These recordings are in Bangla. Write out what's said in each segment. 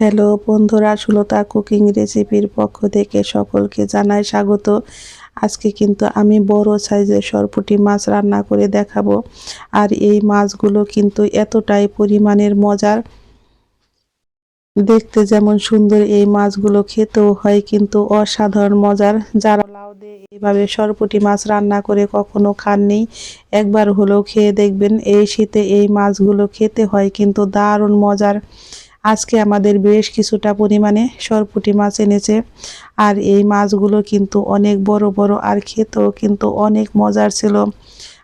হ্যালো বন্ধুরা, সুলতা কুকিং রেসিপির পক্ষ থেকে সকলকে জানাই স্বাগত। আজকে কিন্তু আমি বড় সাইজের সরপুটি মাছ রান্না করে দেখাবো। আর এই মাছগুলো কিন্তু এতটাই পরিমাণের মজার। দেখতে যেমন সুন্দর এই মাছগুলো খেতেও হয়, কিন্তু অসাধারণ মজার। যারা লাউ দিয়ে এইভাবে সরপুটি মাছ রান্না করে কখনো খাননি, একবার হলেও খেয়ে দেখবেন, এই শীতে এই মাছগুলো খেতে হয়, কিন্তু দারুণ মজার। আজকে আমাদের বেশ কিছুটা পরিমাণে সরপুটি মাছ এনেছে। আর এই মাছগুলো কিন্তু অনেক বড় বড় আর খেতেও কিন্তু অনেক মজার ছিল।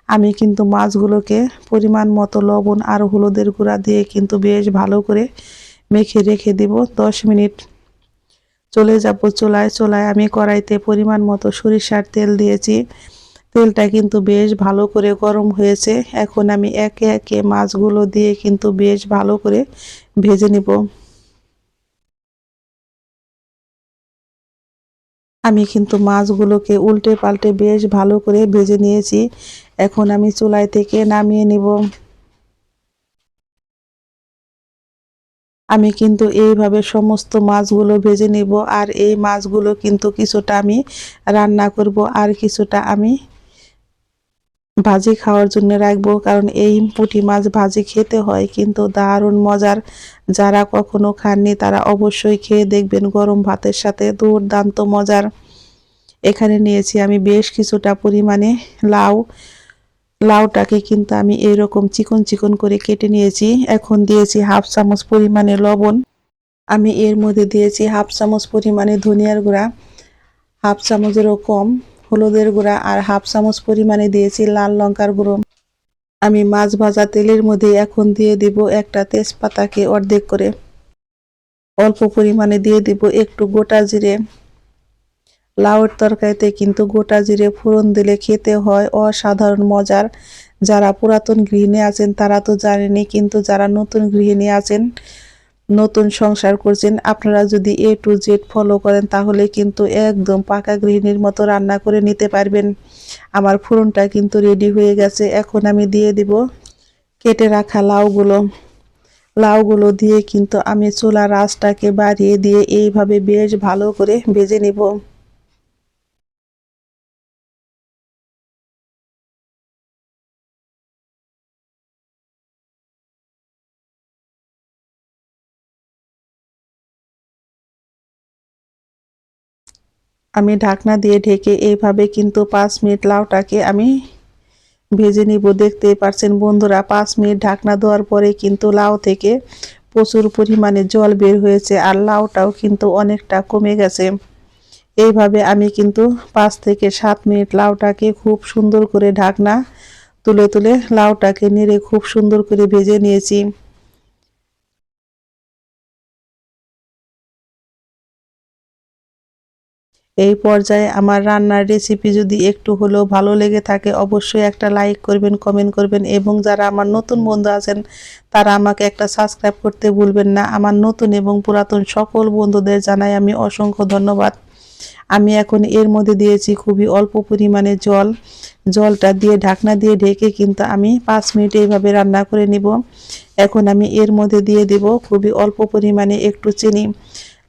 আমি কিন্তু মাছগুলোকে পরিমাণ মতো লবণ আর হলুদের গুঁড়া দিয়ে কিন্তু বেশ ভালো করে মেখে রেখে দিব দশ মিনিট। চলে যাব চোলায়। চোলায় আমি কড়াইতে পরিমাণ মতো সরিষার তেল দিয়েছি। তেলটা কিন্তু বেশ ভালো করে গরম হয়েছে। এখন আমি একে একে মাছগুলো দিয়ে কিন্তু বেশ ভালো করে ভেজে নিব। আমি কিন্তু মাছগুলোকে উল্টে পাল্টে বেশ ভালো করে ভেজে নিয়েছি। এখন আমি চুলাই থেকে নামিয়ে নিব। আমি কিন্তু এইভাবে সমস্ত মাছগুলো ভেজে নিব আর এই মাছগুলো কিন্তু কিছুটা আমি রান্না করব আর কিছুটা আমি ভাজি খাওয়ার জন্য রাখব, কারণ এই পুঁটি মাছ ভাজি খেতে হয়, কিন্তু দারুণ মজার। যারা কখনো খাননি, তারা অবশ্যই খেয়ে দেখবেন গরম ভাতের সাথে দুর্দান্ত মজার। এখানে নিয়েছি আমি বেশ কিছুটা পরিমাণে লাউ। লাউটাকে কিন্তু আমি এইরকম চিকন চিকন করে কেটে নিয়েছি। এখন দিয়েছি হাফ চামচ পরিমাণে লবণ। আমি এর মধ্যে দিয়েছি হাফ চামচ পরিমাণে ধনিয়ার গুঁড়া। হাফ চামচেরও কম। হলুদের গুঁড়া আর হাফ চামচ পরিমাণে দিয়েছি লাল লঙ্কার গুঁড়ো। আমি মাছ ভাজা তেলের মধ্যে এখন দিয়ে দিব একটা তেজপাতাকে অর্ধেক করে। অল্প পরিমাণে দিয়ে দিব একটু গোটা জিরে। লাউয়ের তরকারিতে কিন্তু গোটা জিরে ফোড়ন দিলে খেতে হয় অসাধারণ মজার। যারা পুরাতন গৃহিণী আছেন তারা তো জানেনি কিন্তু যারা নতুন গৃহিণী আছেন নতুন সংসার করছেন, আপনারা যদি এ টু জেড ফলো করেন, তাহলে কিন্তু একদম পাকা গৃহিণীর মতো রান্না করে নিতে পারবেন। আমার ফোড়নটা কিন্তু রেডি হয়ে গেছে, এখন আমি দিয়ে দিব কেটে রাখা লাউগুলো। লাউগুলো দিয়ে কিন্তু আমি চুলা রাসটাকে বাড়িয়ে দিয়ে এইভাবে বেশ ভালো করে ভেজে নিব। আমি ঢাকনা দিয়ে ঢেকে এইভাবে কিন্তু পাঁচ মিনিট লাউটাকে আমি ভেজে নিব। দেখতেই পারছেন বন্ধুরা, পাঁচ মিনিট ঢাকনা দেওয়ার পরে কিন্তু লাউ থেকে প্রচুর পরিমাণে জল বের হয়েছে আর লাউটাও কিন্তু অনেকটা কমে গেছে। এইভাবে আমি কিন্তু পাঁচ থেকে সাত মিনিট লাউটাকে খুব সুন্দর করে ঢাকনা তুলে তুলে লাউটাকে নেড়ে খুব সুন্দর করে ভেজে নিয়েছি। এই পর্যায়ে আমার রান্নার রেসিপি যদি একটু হলেও ভালো লেগে থাকে, অবশ্যই একটা লাইক করবেন কমেন্ট করবেন এবং যারা আমার নতুন বন্ধু আছেন, তারা আমাকে একটা সাবস্ক্রাইব করতে ভুলবেন না। আমার নতুন এবং পুরাতন সকল বন্ধুদের জানাই আমি অসংখ্য ধন্যবাদ। আমি এখন এর মধ্যে দিয়েছি খুবই অল্প পরিমাণে জল। জলটা দিয়ে ঢাকনা দিয়ে ঢেকে কিন্তু আমি পাঁচ মিনিট এইভাবে রান্না করে নিব। এখন আমি এর মধ্যে দিয়ে দেব খুবই অল্প পরিমাণে একটু চিনি।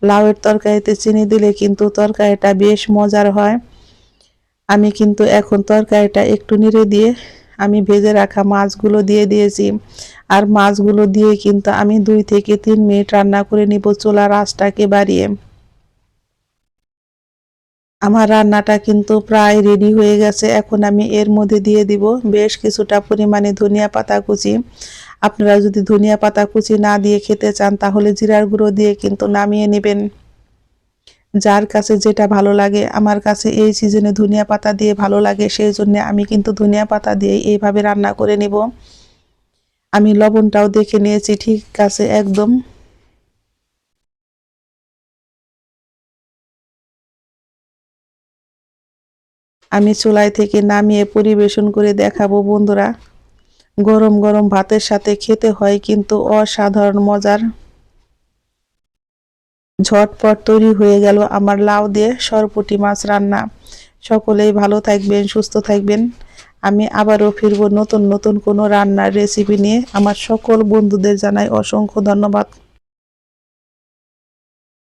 লাউয়ের তরকারিতে চিনি দিলে কিন্তু তরকারিটা বেশ মজার হয়। আমি কিন্তু এখন তরকারিটা একটু নেড়ে দিয়ে আমি ভেজে রাখা মাছগুলো দিয়ে দিয়েছি। আর মাছগুলো দিয়ে কিন্তু আমি দুই থেকে তিন মিনিট রান্না করে নিব চোলা আঁচটাকে বাড়িয়ে। আমার রান্নাটা কিন্তু প্রায় রেডি হয়ে গেছে। এখন আমি এর মধ্যে দিয়ে দিব বেশ কিছুটা পরিমাণে ধনিয়া পাতা কুচি। আপনারা যদি ধনিয়া পাতা কুচি না দিয়ে খেতে চান, তাহলে জিরার গুঁড়ো দিয়ে কিন্তু নামিয়ে নেবেন। যার কাছে যেটা ভালো লাগে, আমার কাছে এই সিজনে ধনিয়া পাতা দিয়ে ভালো লাগে, সেই জন্য আমি কিন্তু ধনিয়া পাতা দিয়ে এইভাবে রান্না করে নিব। আমি লবণটাও দেখে নিয়েছি, ঠিক আছে, একদম। আমি চুলাই থেকে নামিয়ে পরিবেশন করে দেখাবো বন্ধুরা। গরম গরম ভাতের সাথে খেতে হয় কিন্তু অসাধারণ মজার। ঝটপট তৈরি হয়ে গেল আমার লাউ দিয়ে সরপুটি মাছ রান্না। সকলেই ভালো থাকবেন, সুস্থ থাকবেন। আমি আবারও ফিরব নতুন নতুন কোনো রান্নার রেসিপি নিয়ে। আমার সকল বন্ধুদের জানাই অসংখ্য ধন্যবাদ।